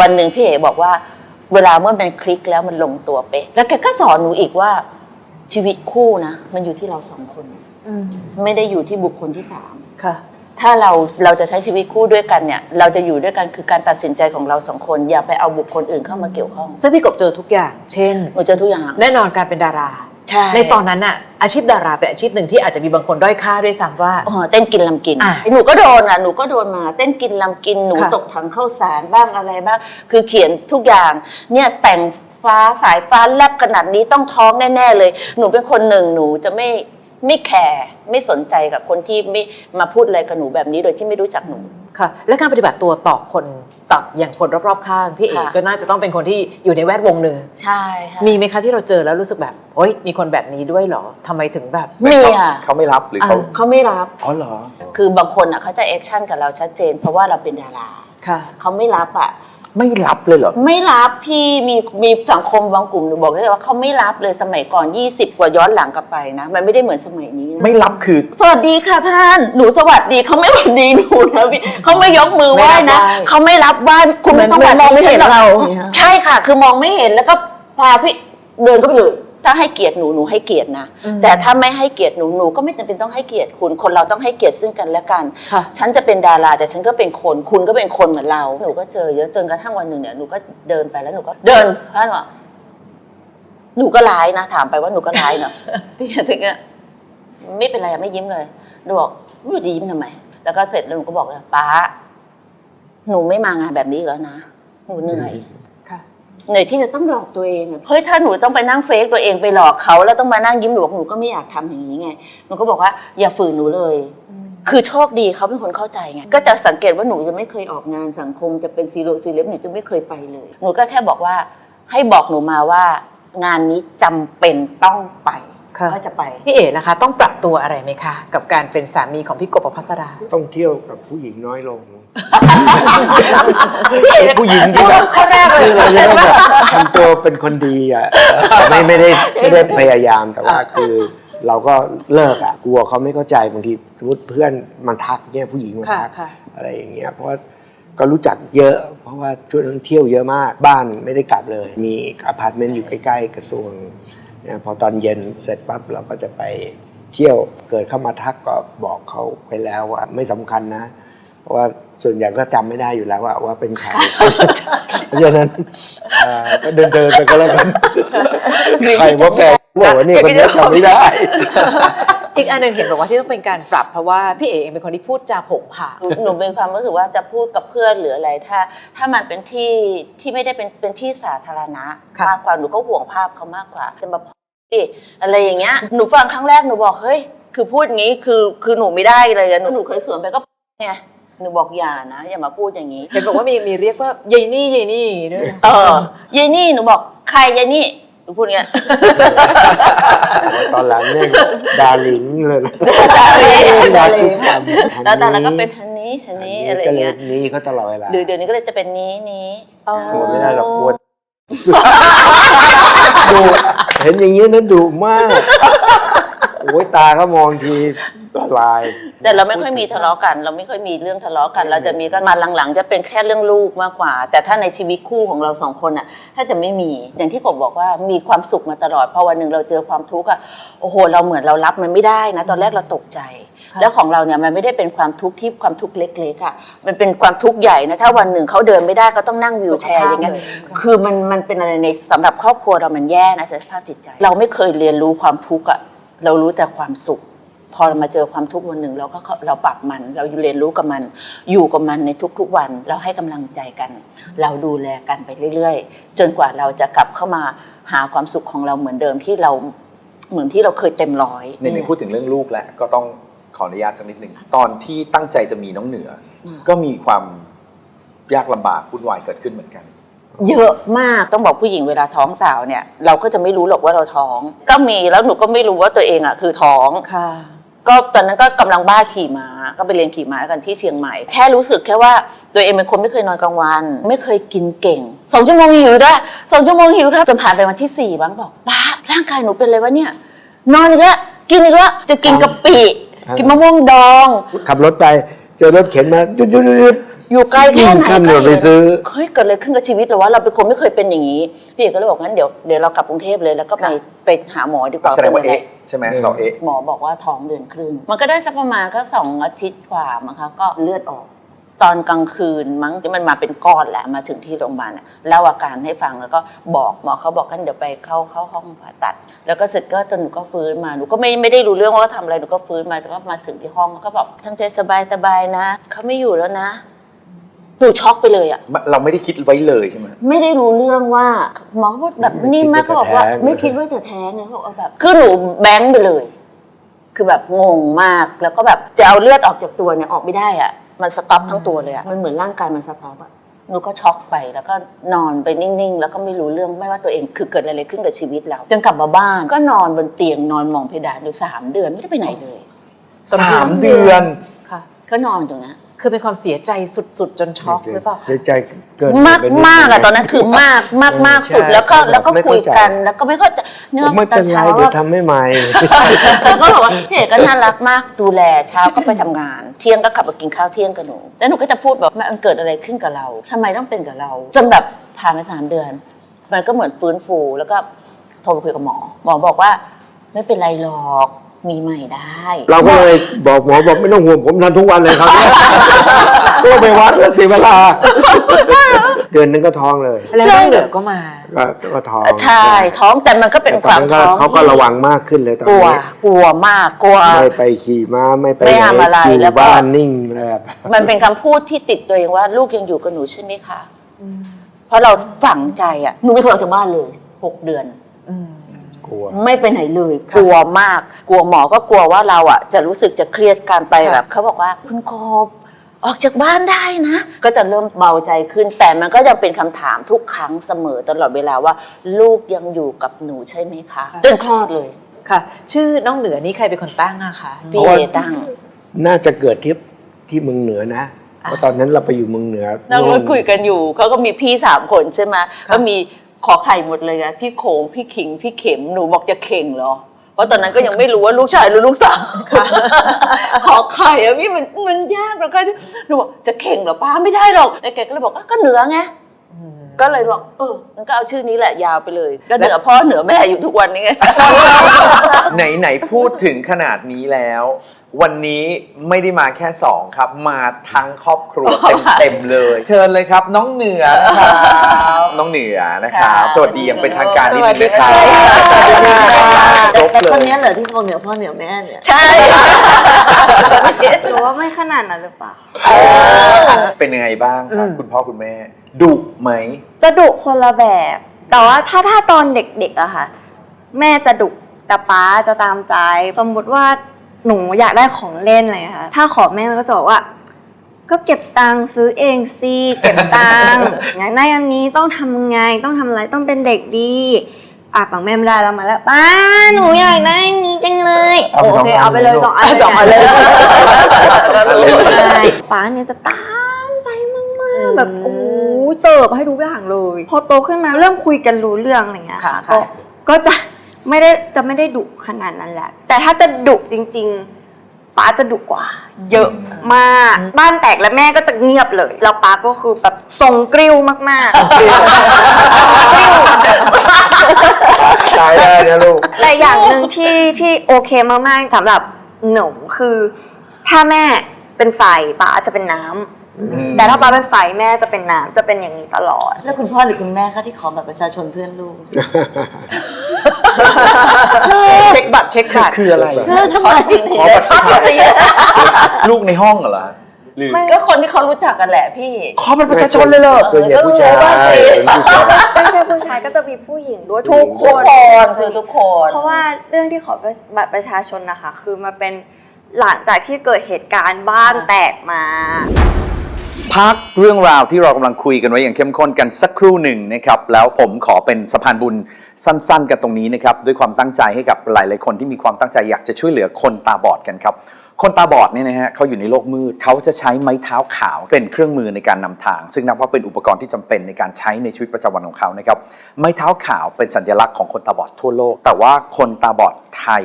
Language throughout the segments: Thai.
วันหนึ่งพี่เอ๋บอกว่า เวลาเมื่อมันคลิกแล้วมันลงตัวเป๊ะแล้วแกก็สอนหนูอีกว่าชีวิตคู่นะมันอยู่ที่เราสองคน อืมไม่ได้อยู่ที่บุคคลที่สาม ค่ะ ถ้าเราเราจะใช้ชีวิตคู่ด้วยกันเนี่ย เราจะอยู่ด้วยกันคือการตัดสินใจของเราสองคน อย่าไปเอาบุคคลอื่นเข้ามาเกี่ยวข้องซึ่งพี่กบเจอทุกอย่าง เช่น หนูเจอทุกอย่าง แน่นอนการเป็นดารา ใช่ ในตอนนั้นน่ะอาชีพดาราเป็นอาชีพหนึ่งที่อาจจะมีบางคนด้อยค่าด้วยซ้ำว่า อ๋อเต้นกินลำกิน อะหนูก็โดนอะหนูก็โดนมา เต้นกินลำกินหนูค่ะ ตกถังข้าวสารบ้างอะไรบ้าง คือเขียนทุกอย่างเนี่ยแต่งฟ้าสายฟ้าแลบขนาดนี้ต้องท้องแน่ ๆ เลย หนูเป็นคนหนึ่งหนูจะไม่ไม่แคร์ไม่สนใจกับคนที่ไม่มาพูดอะไรกับหนูแบบนี้โดยที่ไม่รู้จักหนู ค่ะ และการปฏิบัติตัวต่อคนต่ออย่างคนรอบๆข้างพี่เอกค่ะ ก็น่าจะต้องเป็นคนที่อยู่ในแวดวงหนึ่งใช่ค่ะมีไหมคะที่เราเจอแล้วรู้สึกแบบโอ๊ยมีคนแบบนี้ด้วยเหรอทำไมถึงแบบมีอะ เขาไม่รับหรือเขาเขาไม่รับอ๋อเหรอ คือบางคนอะเขาจะแอคชั่นกับเราชัดเจน เพราะว่าเราเป็นดารา ค่ะ เขาไม่รับอะ ไม่รับเลยเหรอ ไม่รับพี่มีมีสังคมบางกลุ่มหนูบอกได้เลยว่าเขาไม่รับเลยสมัยก่อน 20 กว่าย้อนหลังกลับไปนะ มันไม่ได้เหมือนสมัยนี้นะไม่รับคือ สวัสดีค่ะท่านหนูสวัสดีเขาไม่สวัสดีหนูนะพี่เขาไม่ยกมือไหว้นะไม่รับไหว้เขาไม่รับไหว้คุณไม่ต้องเหมือนมองไม่เห็นฉัเราหอกอย่างเงี้ยใช่ค่ะ คือมองไม่เห็นแล้วก็พาพี่เดินเข้าไปเลย ถ้าให้เกียรติหนูหนูให้เกียรตินะอืมแต่ถ้าไม่ให้เกียรติหนูหนูก็ไม่จำเป็นต้องให้เกียรติคุณ คนเราต้องให้เกียรติซึ่งกันและกัน ค่ะฉันจะเป็นดาราแต่ฉันก็เป็นคน คุณก็เป็นคนเหมือนเรา หนูก็เจอเยอะจนกระทั่งวันหนึ่งเนี่ยหนูก็เดินไปแล้วหนูก็เดินท่านบอกหนูก็ร้ายนะถามไปว่าหนูก็ร้ายเนาะ พี่ถึงเนี่ยไม่เป็นไรอะไม่ยิ้มเลยหนูบอกหนูจะยิ้มทำไม แล้วก็เสร็จแล้วหนูก็บอกเลยป้าหนูไม่มางานแบบนี้อีกแล้วนะหนูเหนื่อยค่ะ เหนื่อยที่จะต้องหลอกตัวเองอะเฮ้ยถ้าหนูต้องไปนั่งเฟกตัวเองไปหลอกเขาแล้วต้องมานั่งยิ้มหนูบอกหนูก็ไม่อยากทำอย่างนี้ไงหนูก็บอกว่าอย่าฝืนหนูเลย คือโชคดีเขาเป็นคนเข้าใจไงก็จะสังเกตว่าหนูจะไม่เคยออกงานสังคมจะเป็นซีโร่ซีเลบหนูจะไม่เคยไปเลย หนูก็แค่บอกว่าให้บอกหนูมาว่างานนี้จำเป็นต้องไป ค่ะก็จะไป พี่เอ๋นะคะ ต้องปรับตัวอะไรไหมคะ กับการเป็นสามีของพี่กบประพัสรา ต้องเที่ยวกับผู้หญิงน้อยลงพี่เอ๋ผู้หญิงที่แบบข้อแรกเลยคือเราจะต้องแบบทำตัวเป็นคนดีอะไม่ไม่ได้ไม่ได้พยายามแต่ว่าคือเราก็เลิกอะกลัวเขาไม่เข้าใจบางทีสมมติเพื่อนมันทักเนี่ยผู้หญิงมาค่ะทักค่ะ อะไรอย่างเงี้ยเพราะว่าก็รู้จักเยอะ เพราะว่าช่วงนั้นเที่ยวเยอะมากบ้านไม่ได้กลับเลย มีอพาร์ตเมนต์อยู่ใกล้ๆกระทรวงเนี่ย พอตอนเย็นเสร็จปั๊บเราก็จะไปเที่ยวเกิดเข้ามาทักก็บอกเขาไปแล้วว่าไม่สำคัญนะเพราะว่าส่วนใหญ่ก็จำไม่ได้อยู่แล้วว่าว่าเป็นใครเพราะฉะนั้นเอ่อก็เดินเดินๆไปก็แล้วกันใครว่าแฟนบอกว่านี่คนนี้จำไม่ได้ อีกอันหนึ่งเห็นบอกว่าที่ต้องเป็นการปรับเพราะว่าพี่เอ๋เองเป็นคนที่พูดจาโผงผางหนูหนูเป็นความรู้สึกว่าจะพูดกับเพื่อนหรืออะไรถ้า ถ้ามันเป็นที่ที่ไม่ได้เป็นเป็นที่สาธารณะค่ะ มากกว่าหนูก็ห่วงภาพเขามากกว่าจะมาพูดดิอะไรอย่างเงี้ยหนูฟังครั้งแรกหนูบอกเฮ้ยคือพูดอย่างงี้คือคือหนูไม่ได้เลยอะหนูหนูเคยสวนไปก็ไงหนูบอกอย่านะอย่ามาพูดอย่างนี้ เห็นบอกว่ามีมีเรียกว่ายายนี่ยายนี่ด้วยนะเออยายนี่หนูบอกใครยายนี่ หนูพูดอย่างเงี้ยตอนหลังเนี่ยดาลิงเลยนะดาลิงดาลิงแล้วตอนหลังก็เป็นทันนี้ทันนี้อะไรอย่างเงี้ยก็ลนี้เขาตลอดเวลาเดี๋ยวเดี๋ยวนี้ก็เลยจะเป็นนี้นี้อ๋อโหไม่ได้หรอกกลัวดุเห็นอย่างนี้นะดุมาก โอ้ยตาก็มองทีละลาย แต่เราไม่ค่อยมีทะเลาะกัน เราไม่ค่อยมีเรื่องทะเลาะกัน เราจะมีก็มาหลังๆ จะเป็นแค่เรื่องลูกมากกว่า แต่ถ้าในชีวิตคู่ของเราสองคนอะถ้าจะไม่มีอย่างที่กบบอกว่ามีความสุขมาตลอดพอวันหนึ่งเราเจอความทุกข์อะโอ้โห เราเหมือนเรารับมันไม่ได้นะ ตอนแรกเราตกใจ แล้วของเราเนี่ยมันไม่ได้เป็นความทุกข์ที่ความทุกข์เล็กๆอะมันเป็นความทุกข์ใหญ่นะถ้าวันหนึ่งเขาเดินไม่ได้ก็ต้องนั่งวิวแชร์อย่างเงี้ยคือมันมันเป็นอะไรในสำหรับครอบครัวเรามันแย่นะสภาพจิตใจ เราไม่เคยเรียนรู้ความทุกข์อะ เรารู้แต่ความสุข พอเรามาเจอความทุกข์วันหนึ่ง เราก็เข้าเราปรับมัน เราเรียนรู้กับมัน อยู่กับมันในทุกๆวัน เราให้กำลังใจกัน เราดูแลกันไปเรื่อยๆ จนกว่าเราจะกลับเข้ามาหาความสุขของเราเหมือนเดิมที่เราเหมือนที่เราเคยเต็มร้อยในหนึ่งพูดถึงเรื่องลูกแล้วก็ต้องขออนุญาตสักนิดหนึ่งตอนที่ตั้งใจจะมีน้องเหนืออมก็มีความยากลำบากวุ่นวายเกิดขึ้นเหมือนกัน เยอะมากต้องบอกผู้หญิงเวลาท้องสาวเนี่ย เราก็จะไม่รู้หรอกว่าเราท้อง ก็มีแล้วหนูก็ไม่รู้ว่าตัวเองอะคือท้องค่ะ ก็ตอนนั้นก็กำลังบ้าขี่ม้าก็ไปเรียนขี่ม้ากันที่เชียงใหม่ แค่รู้สึกแค่ว่าตัวเองเป็นคนไม่เคยนอนกลางวัน ไม่เคยกินเก่งสองชั่วโมงหิวได้สองชั่วโมงหิวครับจนผ่านไปวันที่สี่บ้างบอกป้าร่างกายหนูเป็นอะไรวะเนี่ย นอนอีกแล้วกินอีกแล้วจะกินกะปิอ่ากิกินมะม่วงดอง ขับรถไปเจอรถเข็นมาหยุดหยุดหยุดหยุด อยู่ไกลแค่ไหนข้ามถนนไปซื้อเฮ้ยเกิดอะไรขึ้นกับชีวิตเราวะเราเป็นคนไม่เคยเป็นอย่างนี้พี่เอกก็เลยบอกงั้นเดี๋ยวเดี๋ยวเรากลับกรุงเทพเลยแล้วก็ไปไปหาหมอดีกว่าแสดงว่าป็นยังไงเอ๊ะใช่ไหมเราเอ๊ะหมอบอกว่าท้องเดือนครึ่งมันก็ได้สักประมาณก็สองอาทิตย์กว่ามั้งคะก็เลือดออก ตอนกลางคืนมั้งที่มันมาเป็นก้อนแหละมาถึงที่โรงพยาบาลน่ะเล่าอาการให้ฟังแล้วก็บอกหมอเขาบอกกันเดี๋ยวไปเข้าเข้าห้องผ่าตัด แล้วก็เสร็จก็จนหนูก็ฟื้นมาหนูก็ไม่ไม่ได้รู้เรื่องว่าเขาทำอะไรหนูก็ฟื้นมาแล้วก็มาถึงที่ห้องแล้วก็บอกทำใจสบายสบายๆนะเขาไม่อยู่แล้วนะ หนูช็อกไปเลยอะเราไม่ได้คิดไว้เลยใช่ไหมไม่ได้รู้เรื่องว่าหมอก็พูดแบบไม่นิ่มมากคิเขาดบว่าอกว่าจะแท้งไม่คิดว่าจะแท้งไงเขาบอกว่าแบบคือหนูแบงค์ไปเลย คือแบบงงมากแล้วก็แบบจะเอาเลือดออกจากตัวเนี่ยออกไม่ได้อะมันสต็อปทั้งตัวเลยอะมันเหมือนร่างกายมันสต็อปอะหนูก็ช็อกไปแล้วก็นอนไปนิ่งๆ แล้วก็ไม่รู้เรื่องไม่ว่าตัวเองคือเกิดอะไรขึ้นกับชีวิตเราจนกลับมาบ้านก็นอนบนเตียงนอนมองเพดานอยู่สามเดือนไม่ได้ไปไหนเลยสามเดือนค่ะ ก็นอนอยู่นะ คือเป็นความเสียใจสุด ๆ จนช็อกหรือเปล่าเสียใจเกินมากไปดมากนึอะงตอนนั้นคือมากมากมากสุดใช่แล้วก็แล้วก็ไม่คุเข้ายใจกัน แล้วก็ไม่เข้าใจเนี่ยไม่เป็นไรตอช้าเดี๋ยวทำให้ใหม่ เขาก็บอกว่าพี่เอกก็น่ารักมากดูแลเช้าก็ไปทำงาน เที่ยงก็ขับมากินข้าวเที่ยงกับหนู แล้วหนูก็จะพูดแบบมันเกิดอะไรขึ้นกับเราทำไมต้องเป็นกับเรา จนแบบผ่านไปสามเดือน มันก็เหมือนฟื้นฟูแล้วก็โทรไปคุยกับหมอ หมอบอกว่า ไม่เป็นไรหรอก มีใหม่ได้ เราก็เลยบอกหมอบอกไม่ต้องห่วงผมทำทุกวันเลยครับก็ไปวัดแล้วเสียเวลา เดือนนึงก็ท้องเลยแล้วน้องเหลือก็มาก็ก็ท้องใช่ท้องแต่มันก็เป็นแต่คตอนวามนั้นก็ท้องเขาก็ที่ระวังมากขึ้นเลยตอนกลัวนี้กลัวมากกลัวไม่ไปขี่ม้าไม่ไปไม่ทำอะไรหนแล้วก็บ้านนิ่งเลยอะมันเป็นคำพูดที่ติดตัวเองว่า ลูกยังอยู่กับหนูใช่ไหมคะเพราะเราฝังใจอะหนูไม่เคยออกจากบ้านเลยหกเดือน อืม กลัว ไม่ไปไหนเลย กลัวมาก กลัวหมอก็กลัวว่าเราอะ จะรู้สึกจะเครียดการไปค่ะแบบเขาบอกว่าคุณกบออกจากบ้านได้นะ ก็จะเริ่มเบาใจขึ้น แต่มันก็ยังเป็นคำถามทุกครั้งเสมอตลอดเวลาว่า ลูกยังอยู่กับหนูใช่ไหมคะจนคลอดเลยค่ะ ชื่อน้องเหนือนี่ใครเป็นคนตั้งอะคะพี่เอตั้ง น่าจะเกิดที่ที่เมืองเหนือนะเพราะตอนนั้นเราไปอยู่เมืองเหนือนั่งรถโน่นคุยกันอยู่เขาก็มีพี่สามคนใช่ไหมก็มี ขอไข่หมดเลยอะพี่โขงพี่ขิงพี่เข็มหนูบอกจะเข่งเหรอ เพราะตอนนั้นก็ยังไม่รู้ว่าลูกชายหรือลูกสาวขอไข่อะพี่มันมันยากแล้วก็หนูบอกจะเข่งเหรอป้าไม่ได้หรอกแล้วแกก็เลยบอกอะก็เหนือไง ก็เลยบอกเออมันก็เอาชื่อนี้แหละยาวไปเลย ก็เหนือพ่อเหนือแม่อยู่ทุกวันนี้ไง ไหนไหนๆพูดถึงขนาดนี้แล้ว วันนี้ไม่ได้มาแค่สองครับ มาทั้งครอบครัวเต็มๆเลย เชิญเลยครับ น้องเหนือนะครับน้องเหนือนะครับ ค่ะ สวัสดีอย่างเป็นทางการนิดนึงนะครัสวัสดีบค่ะ ครบแต่เลคนย เนี้ยเหรอที่บอกเหนือพ่อเหนือแม่เนี่ยใช่ หรือว่าไม่ขนาดนั้นหรือเปล่า เป็นยังไงบ้างครับอืมคุณพ่อคุณแม่ดุไหม จะดุคนละแบบ แต่ว่าถ้าถ้าตอนเด็กๆอะค่ะ แม่จะดุแต่ป๊าจะตามใจ สมมุติว่าหนูอยากได้ของเล่นอะไรอย่างเงี้ยค่ะถ้าขอแม่มันก็จะบอกว่า ก็เก็บตังค์ซื้อเองสิเก็บตังค์อยากได้อันนี้ต้องทำไงต้องทำอะไรต้องเป็นเด็กดีอะฝั่งแม่ไม่ได้แล้วมาแล้วป้าหนูอยากได้อันนี้จังเลยเอาโอไปสองเคอันเอาไปเลยเลยสองอันสองอันเลย ใช่ป้าเนี่ยจะตามใจมากๆ แบบโอ้โหเสิร์ฟให้ทุกอย่างเลย พอโตขึ้นมาเริ่มคุยกันรู้เรื่องอะไรเงี้ยค่ะก็ค่ะก็จะไม่ได้จะไม่ได้ดุขนาดนั้นแหละ แต่ถ้าจะดุจริง ๆป้าจะดุกว่า เยอะมาก บ้านแตกแล้วแม่ก็จะเงียบเลยแล้วป้าก็คือแบบทรงกริ้วมากๆกริ้วตายได้นะลูกแต่อย่างหนึ่งที่ที่โอเคมากๆสำหรับหนูคือ ถ้าแม่เป็นไฟป้าจะเป็นน้ำ แต่ถ้าป้าเป็นไฟแม่จะเป็นน้ำจะเป็นอย่างนี้ตลอดแล้วคุณพ่อหรือคุณแม่คะที่ขอแบบประชาชนเพื่อนลูก เช็คบัตรเช็คบัตรคืออะไรเพื่อทำไมขอประชาชนลูกในห้องเหรอหรือก็คนที่เขารู้จักกันแหละพี่ขอเป็นประชาชนเลยเหรอส่วนใหญ่ผู้ชายเออก็รู้ว่าสิเป็นผู้ชายไม่ใช่ผู้ชายก็จะมีผู้หญิงด้วยทุกคทุกนคนคือทุกคน เพราะว่าเรื่องที่ขอบัตรประชาชนนะคะ คือมาเป็นหลังจากที่เกิดเหตุการณ์บ้านแตกมา พักเรื่องราวที่เรากำลังคุยกันไว้อย่างเข้มข้นกันสักครู่หนึ่งนะครับ แล้วผมขอเป็นสะพานบุญสั้น ๆ กันตรงนี้นะครับ ด้วยความตั้งใจให้กับหลาย ๆ คนที่มีความตั้งใจอยากจะช่วยเหลือคนตาบอดกันครับ คนตาบอดเนี่ยนะฮะเขาอยู่ในโลกมืดเขาจะใช้ไม้เท้าขาวเป็นเครื่องมือในการนำทาง ซึ่งนับว่าเป็นอุปกรณ์ที่จำเป็นในการใช้ในชีวิตประจำวันของเขานะครับไม้เท้าขาวเป็นสัญลักษณ์ของคนตาบอดทั่วโลก แต่ว่าคนตาบอดไทย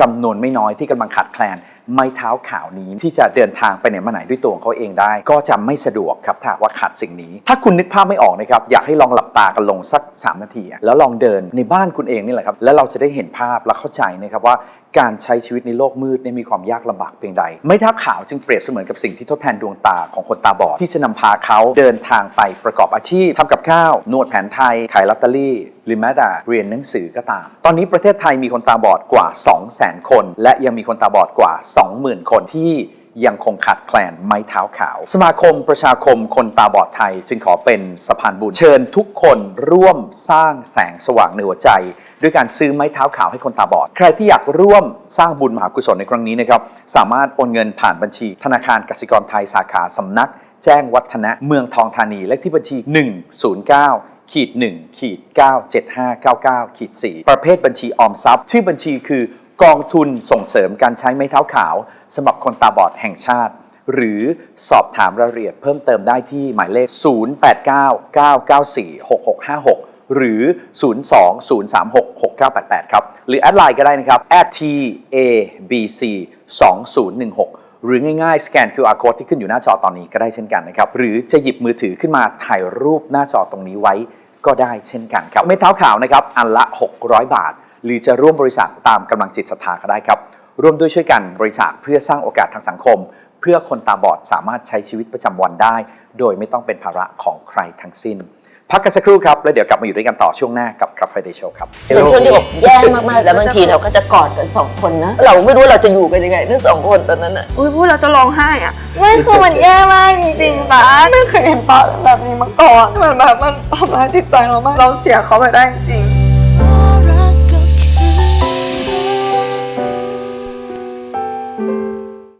จำนวนไม่น้อยที่กำลังขาดแคลน ไม้เท้าขาวนี้ที่จะเดินทางไปไหนมาไหนด้วยตัวของเขาเองได้ ก็จะไม่สะดวกครับถ้าว่าขาดสิ่งนี้ ถ้าคุณนึกภาพไม่ออกนะครับอยากให้ลองหลับตากันลงสัก 3 นาที แล้วลองเดินในบ้านคุณเองนี่แหละครับแล้วเราจะได้เห็นภาพและเข้าใจนะครับว่า การใช้ชีวิตในโลกมืดเนี่ยมีความยากลำบากเพียงใด ไม้เท้าขาวจึงเปรียบเสมือนกับสิ่งที่ทดแทนดวงตาของคนตาบอด ที่จะนำพาเขาเดินทางไปประกอบอาชีพทำกับข้าว นวดแผนไทย ขายลอตเตอรี่ หรือแม้แต่เรียนหนังสือก็ตาม ตอนนี้ประเทศไทยมีคนตาบอดกว่า 200,000 คน และยังมีคนตาบอดกว่า 20,000 คนที่ยังคงขาดแคลนไม้เท้าขาว สมาคมประชาคมคนตาบอดไทย จึงขอเป็นสะพานบุญเชิญทุกคนร่วมสร้างแสงสว่างในหัวใจ ด้วยการซื้อไม้เท้าขาวให้คนตาบอด ใครที่อยากร่วมสร้างบุญมหากุศลในครั้งนี้นะครับสามารถโอนเงินผ่านบัญชี ธนาคารกสิกรไทยสาขาสำนัก แจ้งวัฒนะเมืองทองธานีเลขที่บัญชี 109ขีด1ขีด97599ขีด4ประเภทบัญชีออมทรัพย์ ชื่อบัญชีคือกองทุนส่งเสริมการใช้ไม้เท้าขาวสำหรับคนตาบอดแห่งชาติ หรือสอบถามรายละเอียดเพิ่มเติมได้ที่หมายเลข 0899946656 หรือ 020366988 ครับ หรือแอดไลน์ก็ได้นะครับ @tabc 2016หรือง่ายๆ สแกน QR code ที่ขึ้นอยู่หน้าจอตอนนี้ก็ได้เช่นกันนะครับ หรือจะหยิบมือถือขึ้นมาถ่ายรูปหน้าจอตรงนี้ไว้ก็ได้เช่นกันครับไม่เท้าขาวนะครับอันละ 600 บาท หรือจะร่วมบริจาคตามกำลังจิตศรัทธาก็ได้ครับ ร่วมด้วยช่วยกันบริจาคเพื่อสร้างโอกาสทางสังคม เพื่อคนตาบอดสามารถใช้ชีวิตประจำวันได้ โดยไม่ต้องเป็นภาระของใครทั้งสิ้น พักกันสักครู่ครับ แล้วเดี๋ยวกลับมาอยู่ด้วยกันต่อช่วงหน้ากับ Club Friday Show ครับเป็นช่วงที่อกแย่มากๆ แล้วบางทีเราก็จะกอดกันสองคนนะ เราไม่รู้เราจะอยู่กันยังไงทั้งสองคนตอนนั้นอะอุ้ยพูดเราจะร้องไห้อะไม่คือมันแย่มากจริงๆป้าไม่เคยเห็นป้าแบบนี้มาก่อนมันแบบมันทำร้ายจิตใจเรามากเราเสียเขาไปได้จริง